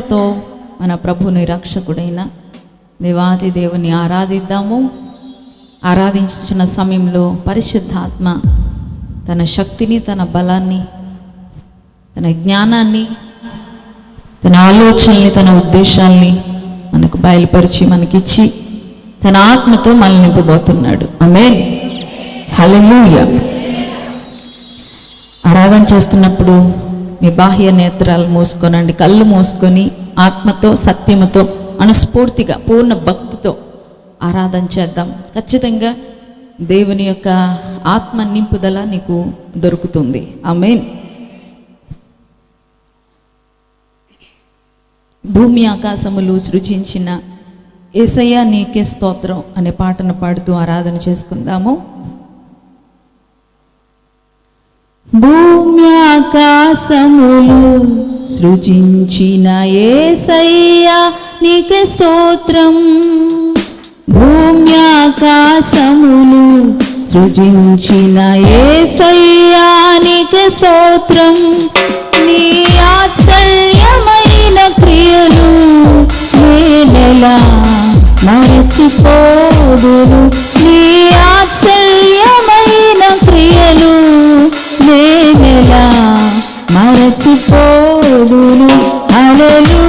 తో మన ప్రభుని రక్షకుడైన దేవాది దేవుని ఆరాధిద్దాము. ఆరాధించిన సమయంలో పరిశుద్ధాత్మ తన శక్తిని తన బలాన్ని తన జ్ఞానాన్ని తన ఆలోచనల్ని తన ఉద్దేశాల్ని మనకు బయలుపరిచి మనకిచ్చి తన ఆత్మతో మనల్ని నింపబోతున్నాడు. ఆమె హలో ఆరాధన చేస్తున్నప్పుడు మీ బాహ్య నేత్రాలు మూసుకోనండి కళ్ళు మూసుకొని ఆత్మతో సత్యముతో మనస్ఫూర్తిగా పూర్ణ భక్తితో ఆరాధన చేద్దాం. ఖచ్చితంగా దేవుని యొక్క ఆత్మ నింపుదల నీకు దొరుకుతుంది. ఆమెన్. భూమి ఆకాశములు సృజించిన ఏసయ్య నీకే స్తోత్రం అనే పాటను పాడుతూ ఆరాధన చేసుకుందాము. భూమ్యాకాశములు సృజించిన ఏసయ్యా నీకే స్తోత్రం. భూమ్యాకాశములు సృజించిన ఏసయ్యా నీకే స్తోత్రం. నీ ఆశ్చర్యమైన క్రియలు నేనెలా మరచిపోదును నీ ఆశ్చర్య మరచిపోదును హల్లెలూయలూయ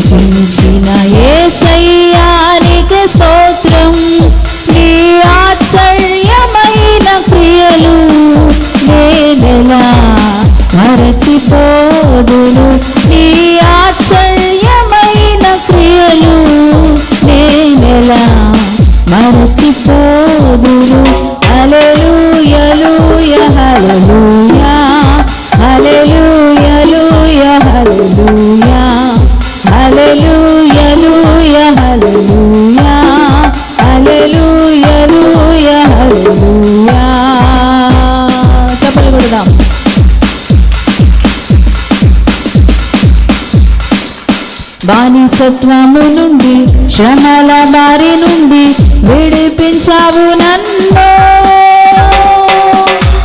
సృజించిన ఏ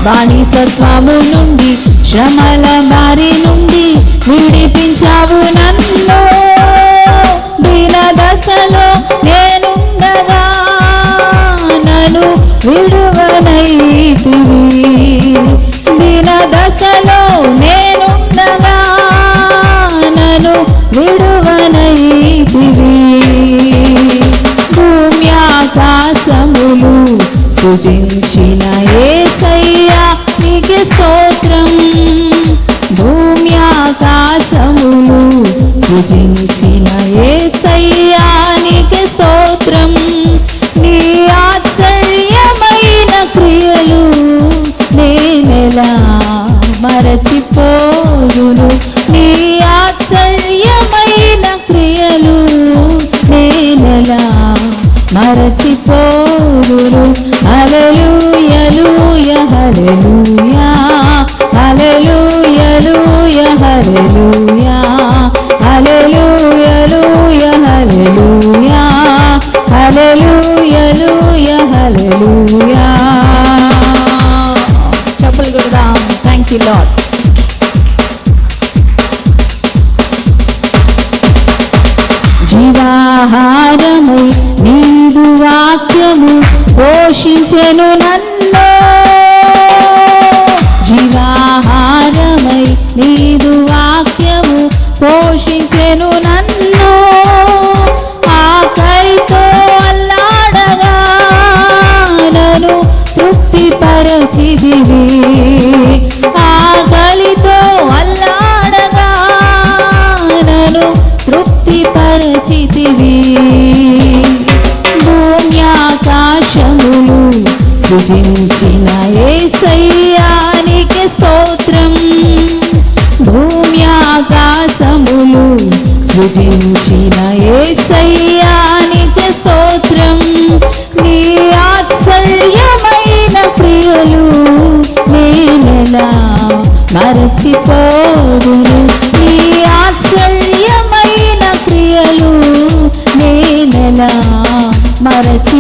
బానిసత్వము నుండి శ్రమల బారి నుండి విడిపించావు నన్ను. దీన దశలో నేనుండగా నన్ను విడువనైతివి. దీన దశలో నేనుండగా నన్ను విడువనైతివి. భూమి ఆకాశములు సృజించిన ఏసయ్యా నీకే స్తోత్రం. భూమి ఆకాశములు సృజించిన ఏసయ్యా నీకే స్తోత్రం. నీ ఆశ్చర్యమైన క్రియలు నేనెలా మరచిపోదును నీ ఆశ్చర్యమైన క్రియలు నేనెలా మరచిపోదును హల్లెలూయా హల్లెలూయలూయ హల్లెలూయా హల్లెలూయలూయ హల్లెలూయా హల్లెలూయలూయ హల్లెలూయా చెప్పలు కొడదాం. థ్యాంక్ యూ లాడ్ జీవాహారమై నీదు వాక్యము పోషించెను నన్ను. నీదు వాక్యము పోషించెను నన్ను. ఆకలితో అల్లాడగా నన్ను తృప్తిపరచిదివి ఆకలితో అల్లాడగా నన్ను తృప్తిపరచితివి. భూమి ఆకాశములు సృజించిన ఏసయ్యానికి స్తోత్రం. నీ ఆశ్చర్యమైన ప్రియులు నేనెలా మరచిపోదును నీ ఆశ్చర్యమైన ప్రియలు నేనెలా మరచి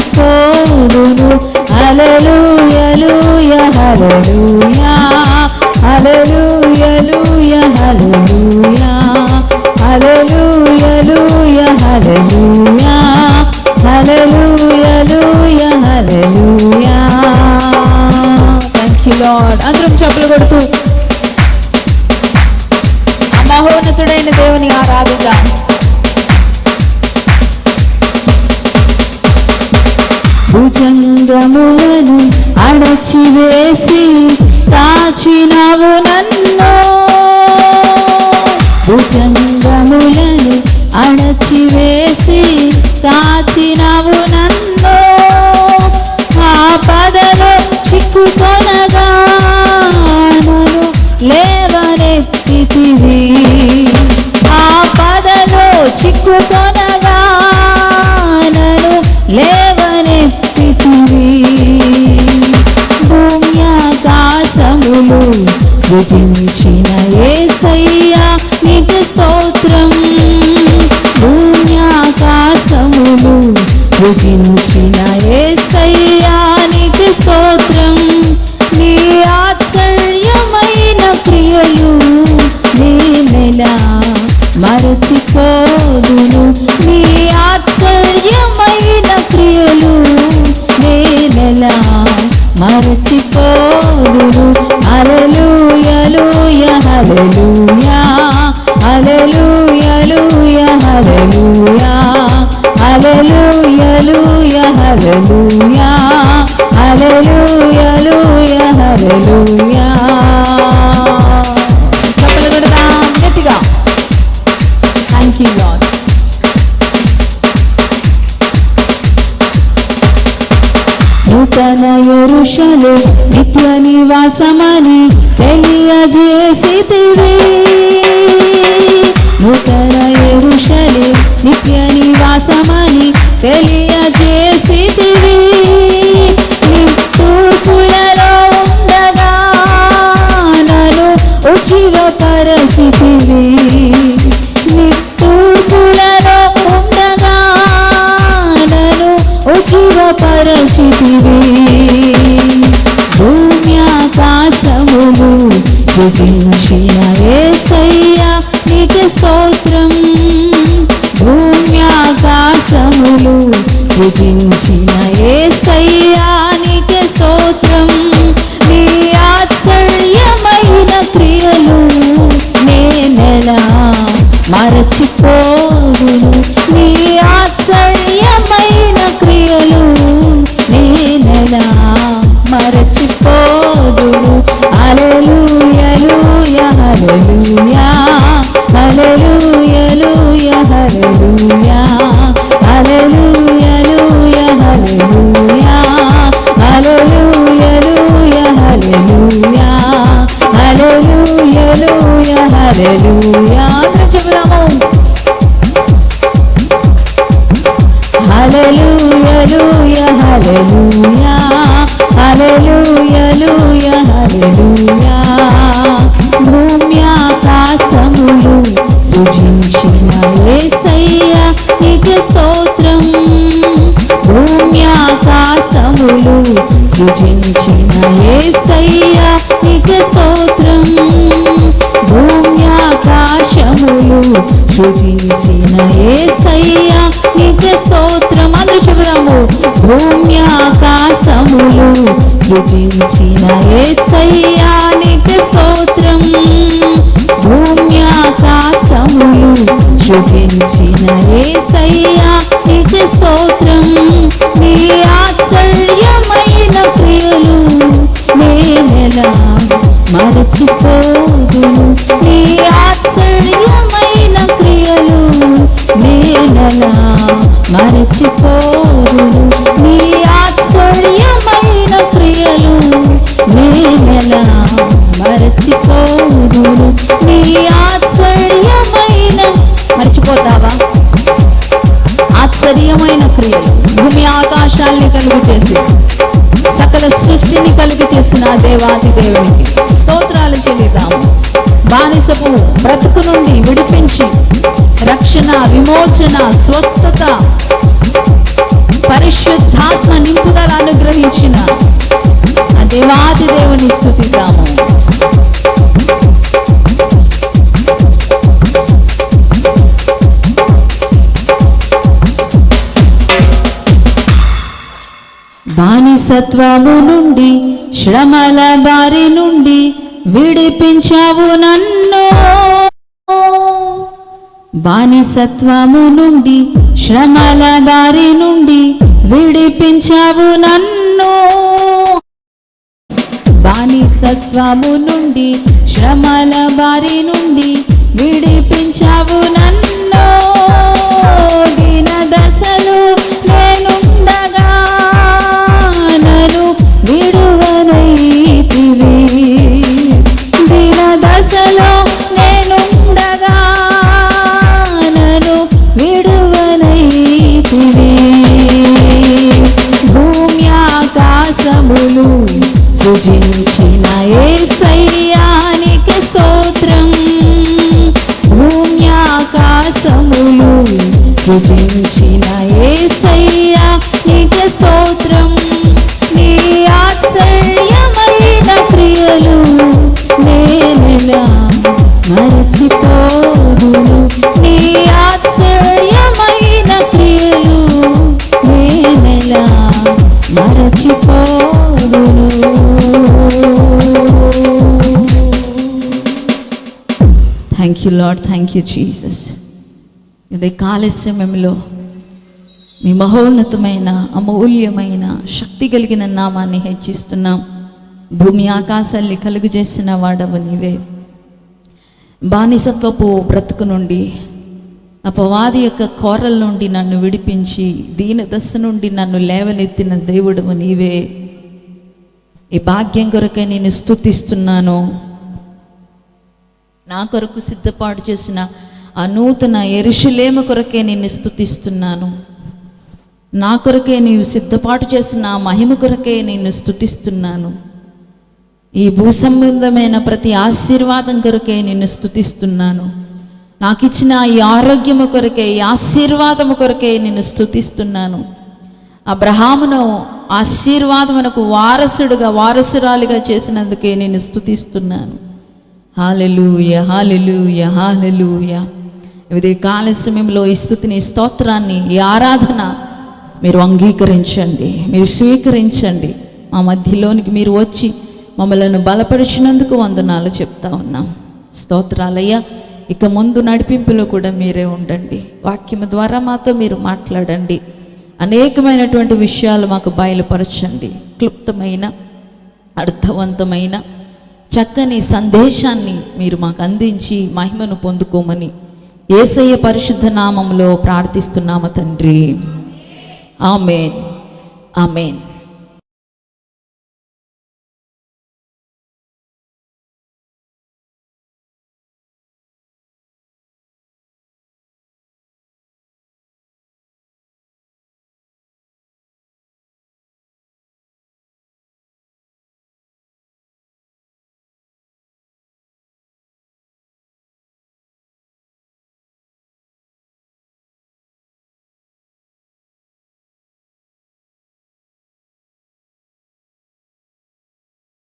యూ లార్డ్ అందరం చెప్పులు కొడుతూ. మహోన్నతుడైన దేవుని ఆరాధిద్దాం. భుజంగములను అణచివేసి కాచినవు నన్ను. భుజంగములను అణచివేసి కాచినవు నన్ను. చిక్కుకొనగా నన్ను లేవనెత్తితివి ఆపదలో చిక్కుకొనగా నన్ను లేవనెత్తితివి భూమ్యాకాశములు సృజించిన హల్లెలూయలూయ హల్లెలూయా హల్లెలూయలూయ హల్లెలూయా చప్పట్లు కొడదాం గట్టిగా. థ్యాంక్ యూ లార్డ్ నూతన ఎరుషలు నిత్య నివాసమని తెలియజేసితివి. నూతన సృజించిన ఏసయ్యా నీకు స్తోత్రం. భూమ్యాకాశములు సృజించిన హల్లెలూయా. అందరూ చెబుదాము. హల్లెలూయలూయ హల్లెలూయా. హల్లెలూయలూయ హల్లెలూయా. భూమ్యాకాశములు సృజించిన యేసయ్యా భూమ్యాకాశములు సృజించిన ఏసయ్యా నీకు స్తోత్రం. భూమ్యాకాశములు సృజించిన ఏసయ్యా నీకు స్తోత్రం. అందరూ చెబుదాము భూమ్యాకాశములు సృజించిన ఏసయ్యా నీకు స్తోత్రం. భూమ్యాకాశములు సృజించిన ఏసయ్యా నీకు స్తోత్రం. నీ ఆశ్చర్యమైన నేనెలా మరచిపోదును. నీ ఆశ్చర్యమైన క్రియలు నేనెలా మరచిపోదును. నీ ఆశ్చర్యమైన క్రియలు నేనెలా మరచిపోదును. నీ ఆశ్చర్యమైన మర్చిపోతావా? ఆశ్చర్యమైన క్రియలు. భూమి ఆకాశాల్ని కలుగు చేసి సృష్టిని కలిగి చేసిన దేవాది దేవునికి స్తోత్రాలు చెల్లిద్దాము. బానిసపు బ్రతుకు నుండి విడిపించి రక్షణ విమోచన స్వస్థత పరిశుద్ధాత్మ నింపుదల అనుగ్రహించిన ఆ దేవాది దేవుని స్థుతిద్దాము. బానిసత్వము నుండి శ్రమల బారి నుండి విడిపించావు నన్ను. బానిసత్వము నుండి శ్రమల బారి నుండి విడిపించావు నన్ను. బానిసత్వము నుండి శ్రమల బారి నుండి విడిపించావు నన్ను. సృజించిన ఏసయ్యానికి స్తోత్రం. నీ ఆశ్చర్యమైన క్రియలు నేనెలా మరచిపోదును. నీ ఆశ్చర్యమైన క్రియలు నేనెలా మరచిపోదును. Thank you lord thank you Jesus ఇదే కాల సమయంలో మీ మహోన్నతమైన అమూల్యమైన శక్తి కలిగిన నామాన్ని హెచ్చిస్తున్నాం. భూమి ఆకాశాల్ని కలుగు చేసిన వాడవు నీవే. బానిసత్వపు బ్రతుకు నుండి అపవాది యొక్క కోరల నుండి నన్ను విడిపించి దీన దశ నుండి నన్ను లేవనెత్తిన దేవుడవు నీవే. ఈ భాగ్యం కొరకై నేను స్తుతిస్తున్నాను. నా కొరకు సిద్ధపాటు చేసిన ఆ నూతన ఎరుషులేమ కొరకే నేను స్థుతిస్తున్నాను నా కొరకే నీవు సిద్ధపాటు చేసిన మహిమ కొరకే నేను స్థుతిస్తున్నాను ఈ భూసంబంధమైన ప్రతి ఆశీర్వాదం కొరకే నిన్ను స్థుతిస్తున్నాను నాకు ఇచ్చిన ఈ ఆరోగ్యము కొరకే ఈ ఆశీర్వాదము కొరకే నిన్ను స్థుతిస్తున్నాను అబ్రహామును ఆశీర్వాదమునకు వారసుడుగా వారసురాలిగా చేసినందుకే నేను స్థుతిస్తున్నాను హాలెలూయ హాలెలూయ హాలెలూయ. ఇది కాల సమయంలో ఈ స్థుతిని ఈ స్తోత్రాన్ని ఈ ఆరాధన మీరు అంగీకరించండి మీరు స్వీకరించండి. మా మధ్యలోనికి మీరు వచ్చి మమ్మలను బలపరిచినందుకు వందనాలు చెప్తా ఉన్నాం. స్తోత్రాలయ్యా ఇక ముందు నడిపింపులో కూడా మీరే ఉండండి. వాక్యం ద్వారా మాతో మీరు మాట్లాడండి. అనేకమైనటువంటి విషయాలు మాకు బయలుపరచండి. క్లుప్తమైన అర్థవంతమైన చక్కని సందేశాన్ని మీరు మాకు అందించి మహిమను పొందుకోమని ఏసయ్య పరిశుద్ధ నామంలో ప్రార్థిస్తున్నాము తండ్రి. ఆమెన్. ఆమెన్.